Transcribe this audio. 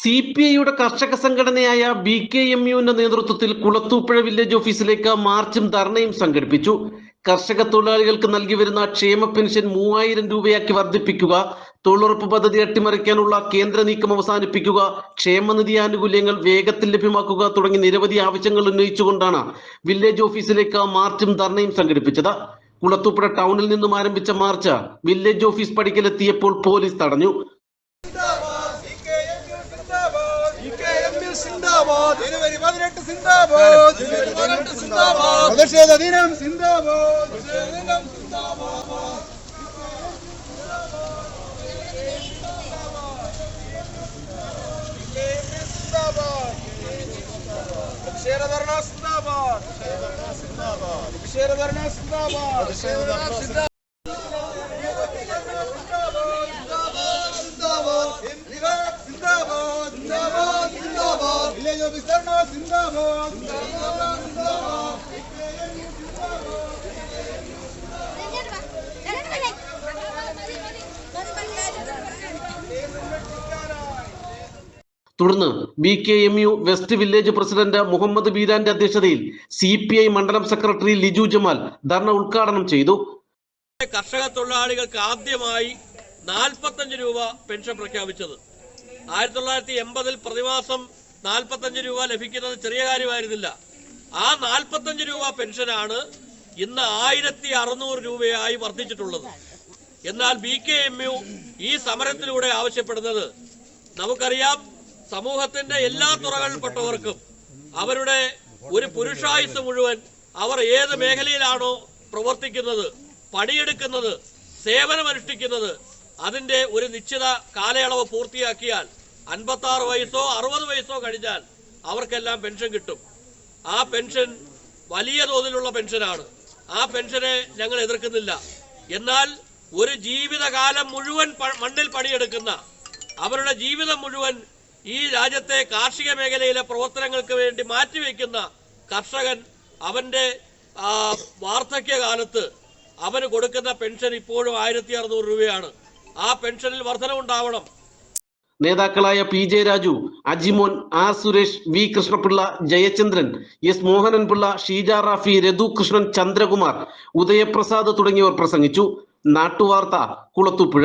C P ഐയുടെ കർഷക സംഘടനയായ ബി കെ എം യുവിന്റെ നേതൃത്വത്തിൽ കുളത്തൂപ്പുഴ വില്ലേജ് ഓഫീസിലേക്ക് മാർച്ചും ധർണയും സംഘടിപ്പിച്ചു. കർഷക തൊഴിലാളികൾക്ക് നൽകി വരുന്ന ക്ഷേമ പെൻഷൻ മൂവായിരം രൂപയാക്കി വർദ്ധിപ്പിക്കുക തൊഴിലുറപ്പ് പദ്ധതി അട്ടിമറിക്കാനുള്ള കേന്ദ്ര നീക്കം അവസാനിപ്പിക്കുക ക്ഷേമനിധി ആനുകൂല്യങ്ങൾ വേഗത്തിൽ ലഭ്യമാക്കുക തുടങ്ങി നിരവധി ആവശ്യങ്ങൾ ഉന്നയിച്ചുകൊണ്ടാണ് വില്ലേജ് ഓഫീസിലേക്ക് മാർച്ചും ധർണയും സംഘടിപ്പിച്ചത്. കുളത്തൂപ്പുഴ ടൗണിൽ നിന്നും ആരംഭിച്ച മാർച്ച് വില്ലേജ് ഓഫീസ് പടിക്കലെത്തിയപ്പോൾ പോലീസ് തടഞ്ഞു. ജനുവരി പതിനെട്ട് സിന്ദാബാദ്. ജനുവരി പതിനെട്ട് സിന്ദാബാദ്. പ്രതിഷേധ ദിനം സിന്ദാബാദ്. പ്രതിഷേധ ദിനം സിന്ദാബാദ്. ക്ഷീരധർണ സിന്ദാബാദ്. ക്ഷീരധർണ സിന്ദാബാദ്. സിന്ദാബാദ് സിന്ദാബാദ്. വില്ലേജ് സിന്ദാബാദ്? തുടർന്ന് B K M U west village president Muhammad ബീരാന്റെ അധ്യക്ഷതയിൽ സി പി ഐ മണ്ഡലം സെക്രട്ടറി ലിജു ജമാൽ ധർണ ഉദ്ഘാടനം ചെയ്തു. കർഷക തൊഴിലാളികൾക്ക് ആദ്യമായി നാൽപ്പത്തഞ്ച് രൂപ പെൻഷൻ പ്രഖ്യാപിച്ചത്. ആയിരത്തി തൊള്ളായിരത്തി എൺപതിൽ പ്രതിമാസം നാൽപ്പത്തഞ്ച് രൂപ ലഭിക്കുന്നത് ചെറിയ കാര്യമായിരുന്നില്ല. ആ നാൽപ്പത്തഞ്ച് രൂപ പെൻഷനാണ് ഇന്ന് ആയിരത്തി അറുന്നൂറ് രൂപയായി വർദ്ധിച്ചിട്ടുള്ളത്. എന്നാൽ ബി കെ എം യു ഈ സമരത്തിലൂടെ ആവശ്യപ്പെടുന്നത് നമുക്കറിയാം സമൂഹത്തിന്റെ എല്ലാ തുറകളിൽപ്പെട്ടവർക്കും അവരുടെ ഒരു പുരുഷായുസ് മുഴുവൻ അവർ ഏത് മേഖലയിലാണോ പ്രവർത്തിക്കുന്നത് പണിയെടുക്കുന്നത് സേവനമനുഷ്ഠിക്കുന്നത് അതിന്റെ ഒരു നിശ്ചിത കാലയളവ് പൂർത്തിയാക്കിയാൽ അൻപത്തി ആറ് വയസ്സോ അറുപത് വയസ്സോ കഴിഞ്ഞാൽ അവർക്കെല്ലാം പെൻഷൻ കിട്ടും. ആ പെൻഷൻ വലിയ തോതിലുള്ള പെൻഷനാണ്. ആ പെൻഷനെ ഞങ്ങൾ എതിർക്കുന്നില്ല. എന്നാൽ ഒരു ജീവിതകാലം മുഴുവൻ മണ്ണിൽ പണിയെടുക്കുന്ന അവരുടെ ജീവിതം മുഴുവൻ ഈ രാജ്യത്തെ കാർഷിക മേഖലയിലെ പ്രവർത്തനങ്ങൾക്ക് വേണ്ടി മാറ്റിവെക്കുന്ന കർഷകൻ അവന്റെ ആ, വാർദ്ധക്യകാലത്ത് അവന് കൊടുക്കുന്ന പെൻഷൻ ഇപ്പോഴും ആയിരത്തി അറുന്നൂറ് രൂപയാണ്. ആ പെൻഷനിൽ വർധനവുണ്ടാവണം. നേതാക്കളായ P J Raju Ajimon R Suresh V Krishnapillai Jayachandran S Mohananpillai Sheeja Rafi Raghu Krishnan Chandrakumar Udayaprasad തുടങ്ങിയവർ പ്രസംഗിച്ചു. നാട്ടുവാർത്ത കുളത്തുപുഴ